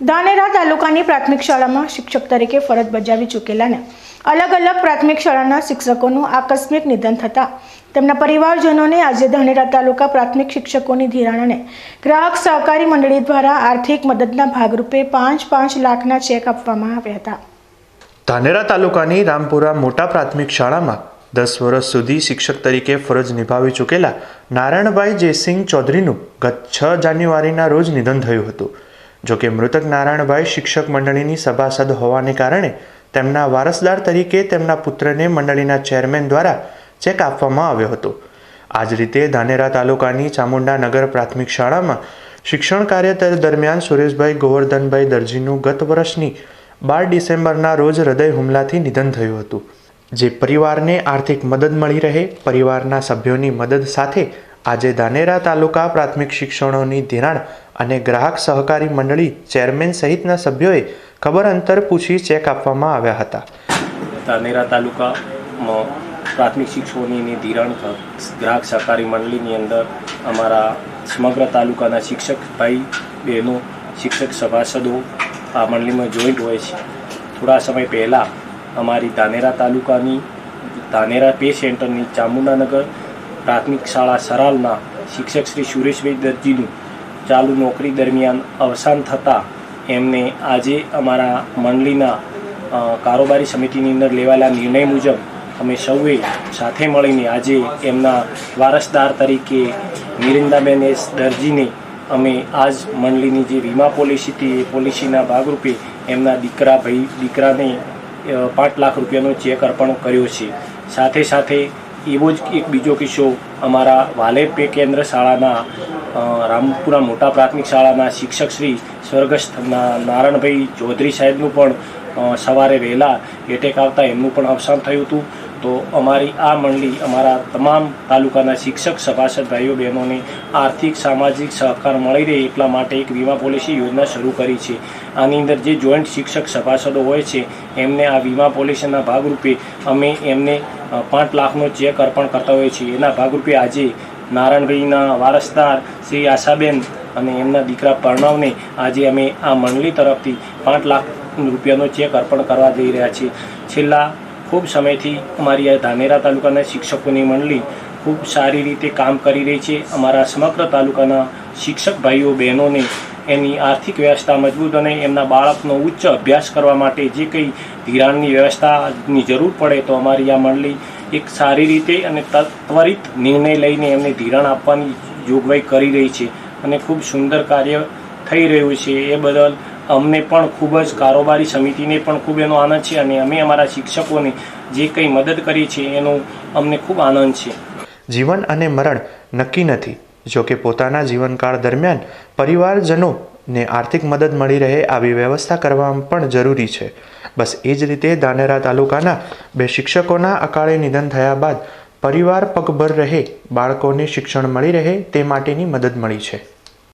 ધાનેરા તાલુકાની પ્રાથમિક શાળામાં શિક્ષક તરીકે ફરજ બજાવી ચૂકેલાને. અલગ અલગ પ્રાથમિક શાળાના શિક્ષકોનું આકસ્મિક નિધન થતાં તેમના પરિવારજનોને આજે ધાનેરા તાલુકા પ્રાથમિક શિક્ષકોની ધિરાણાને ગ્રાહક સહકારી મંડળી દ્વારા આર્થિક મદદના ભાગરૂપે પાંચ પાંચ લાખના ચેક આપવામાં આવ્યા હતા. ધાનેરા તાલુકાની રામપુરા મોટા પ્રાથમિક શાળામાં દસ વર્ષ સુધી શિક્ષક તરીકે ફરજ નિભાવી ચૂકેલા નારાયણભાઈ જયસિંહ ચૌધરીનું ગત છ જાન્યુઆરીના રોજ નિધન થયું હતું. જોકે મૃતક નારાયણભાઈ શિક્ષક મંડળીની સભાસદ હોવાને કારણે તેમના વારસદાર તરીકે તેમના પુત્રને મંડળીના ચેરમેન દ્વારા ચેક આપવામાં આવ્યો હતો. આ જ રીતે ધાનેરા તાલુકાની ચામુંડા નગર પ્રાથમિક શાળામાં શિક્ષણ કાર્ય દરમિયાન સુરેશભાઈ ગોવર્ધનભાઈ દરજીનું ગત વર્ષની બાર ડિસેમ્બરના રોજ હૃદય હુમલાથી નિધન થયું હતું. જે પરિવારને આર્થિક મદદ મળી રહે, પરિવારના સભ્યોની મદદ સાથે આજે ધાનેરા તાલુકા પ્રાથમિક શિક્ષણોની ધિરાણ અને ગ્રાહક સહકારી મંડળી ચેરમેન સહિતના સભ્યોએ ખબર અંતર પૂછી ચેક આપવામાં આવ્યા હતા. ધાનેરા તાલુકામાં પ્રાથમિક શિક્ષકોની ધિરાણ ગ્રાહક સહકારી મંડળીની અંદર અમારા સમગ્ર તાલુકાના શિક્ષક ભાઈ, બહેનો, શિક્ષક સભાસદો આ મંડળીમાં જોઈન્ટ હોય છે. થોડા સમય પહેલાં અમારી ધાનેરા તાલુકાની ધાનેરા પે સેન્ટરની ચામુંડાનગર પ્રાથમિક શાળા સરાલના શિક્ષક શ્રી સુરેશભાઈ દરજીનું ચાલુ નોકરી દરમિયાન અવસાન થતાં એમને આજે અમારા મંડળીના કારોબારી સમિતિની અંદર લેવાયેલા નિર્ણય મુજબ અમે સૌએ સાથે મળીને આજે એમના વારસદાર તરીકે મિરિંદાબેન એસ દરજીને અમે આજ મંડળીની જે વીમા પોલિસી હતી એ પોલિસીના ભાગરૂપે એમના દીકરા ભાઈ, દીકરાને પાંચ લાખ રૂપિયાનો ચેક અર્પણ કર્યો છે. સાથે સાથે એવો જ એક બીજો કિસ્સો અમારા વાલેપે કેન્દ્ર શાળાના રામપુરા મોટા પ્રાથમિક શાળાના શિક્ષક શ્રી સ્વર્ગસ્થ નારાયણભાઈ ચૌધરી સાહેબનું પણ સવારે વહેલા એટેક આવતા એમનું પણ અવસાન થયું હતું. તો અમારી આ મંડળી, અમારા તમામ તાલુકાના શિક્ષક, સભાસદ, ભાઈઓ, બહેનોને આર્થિક, સામાજિક સહકાર મળી રહે એટલા માટે એક વીમા પોલિસી યોજના શરૂ કરી છે. આની અંદર જે જોઈન્ટ શિક્ષક, સભાસદો હોય છે, એમને આ વીમા પોલિસીના ભાગરૂપે અમે એમને પાંચ લાખનો ચેક અર્પણ કરતા હોઈએ છીએ. એના ભાગરૂપે આજે નારાયણભાઈના વારસદાર શ્રી આશાબેન અને એમના દીકરા પ્રણવને આજે અમે આ મંડળી તરફથી પાંચ લાખ રૂપિયાનો ચેક અર્પણ કરવા જઈ રહ્યા છીએ. છેલ્લા ખૂબ સમયથી અમારી આ ધાનેરા તાલુકાના શિક્ષકોની મંડળી ખૂબ સારી રીતે કામ કરી રહી છે. અમારા સમગ્ર તાલુકાના શિક્ષક ભાઈઓ, બહેનોને એની આર્થિક વ્યવસ્થા મજબૂત અને એમના બાળકનો ઉચ્ચ અભ્યાસ કરવા માટે જે કંઈ ધિરાણની વ્યવસ્થાની જરૂર પડે તો અમારી આ મંડળી એક સારી રીતે અને ત્વરિત નિર્ણય લઈને એમને ધિરાણ આપવાની જોગવાઈ કરી રહી છે અને ખૂબ સુંદર કાર્ય થઈ રહ્યું છે. એ બદલ અમને પણ ખૂબ જ કારોબારી સમિતિને પણ ખૂબ એનો આનંદ છે અને અમે અમારા શિક્ષકોને જે કંઈ મદદ કરી છે એનો અમને ખૂબ આનંદ છે. જીવન અને મરણ નક્કી નથી. જોકે પોતાના જીવનકાળ દરમિયાન પરિવારજનોને આર્થિક મદદ મળી રહે આવી વ્યવસ્થા કરવા પણ જરૂરી છે. બસ એ જ રીતે ધાનેરા તાલુકાના બે શિક્ષકોના અકાળે નિધન થયા બાદ પરિવાર પગભર રહે, બાળકોને શિક્ષણ મળી રહે તે માટેની મદદ મળી છે.